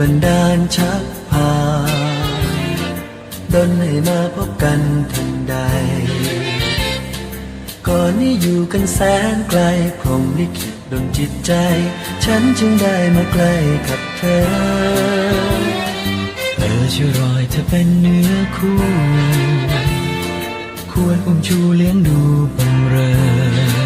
บันดาลชักพาดนให้มาพบกันทันใด ก่อนนี้อยู่กันแสนไกลพรมลิขิตดนจิตใจ ฉันจึงได้มาใกล้กับเธอ เธอช่วยรอยเธอเป็นเนื้อคู่ ควรอุ้มชูเลี้ยงดูบังเรอแต่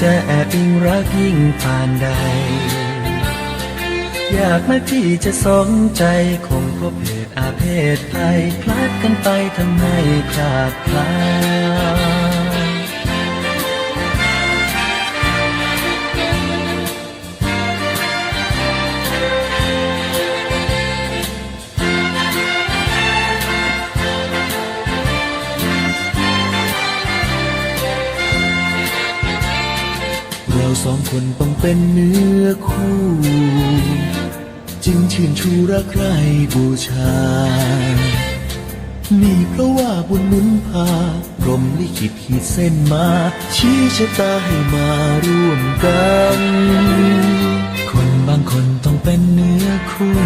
จะแอบอิงรักยิ่งผ่านใด อยากมากที่จะสมใจคงพบเหตุอาเพศภัยพลัดกันไปทำให้คลาดคลา สองคนต้องเป็นเนื้อคู่ จึงชื่นชูรักใครบูชา นี่เพราะว่าบุญหนุนพาพรมลิขิตขีดเส้นมา ชี้ชะตาให้มาร่วมกัน คนบางคนต้องเป็นเนื้อคู่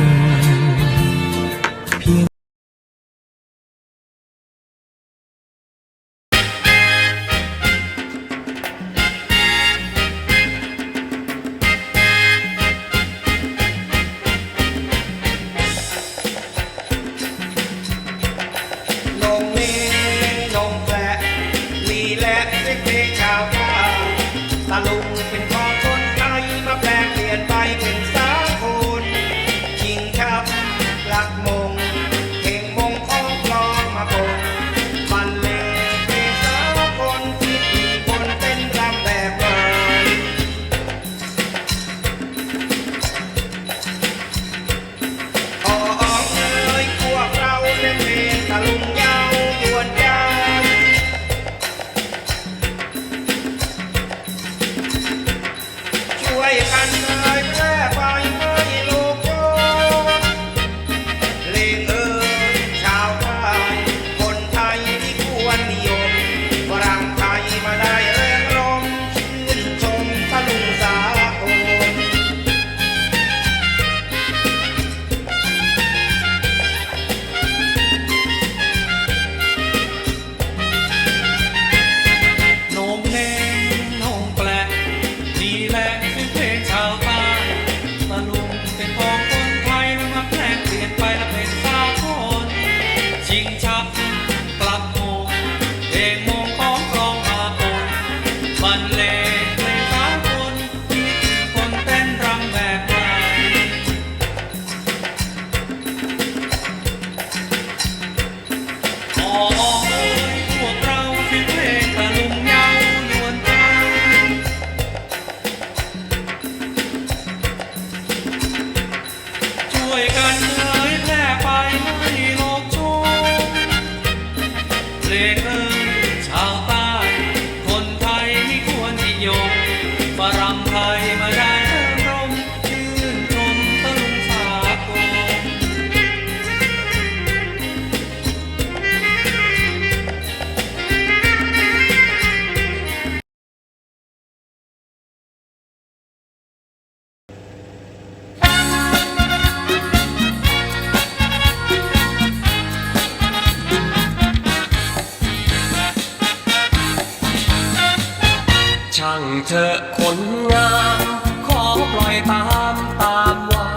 เถอะคนงาม ขอปล่อยตามตามวา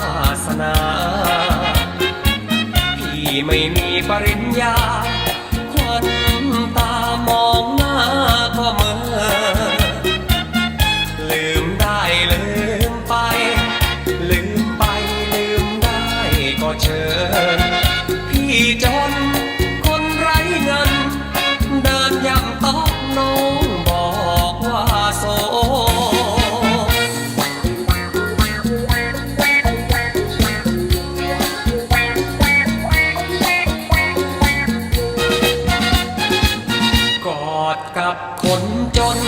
สนา พี่ไม่มีปริญญา คนจน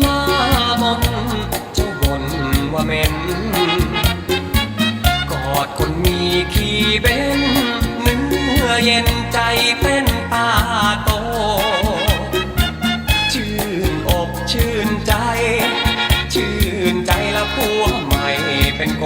หน้ามนเจ้าบนว่าเหม็นกอดคนมีขี้เบ้นเนื้อเย็นใจเต้นตาโต ชื่นอกชื่นใจ ชื่นใจละผัวใหม่เป็นโก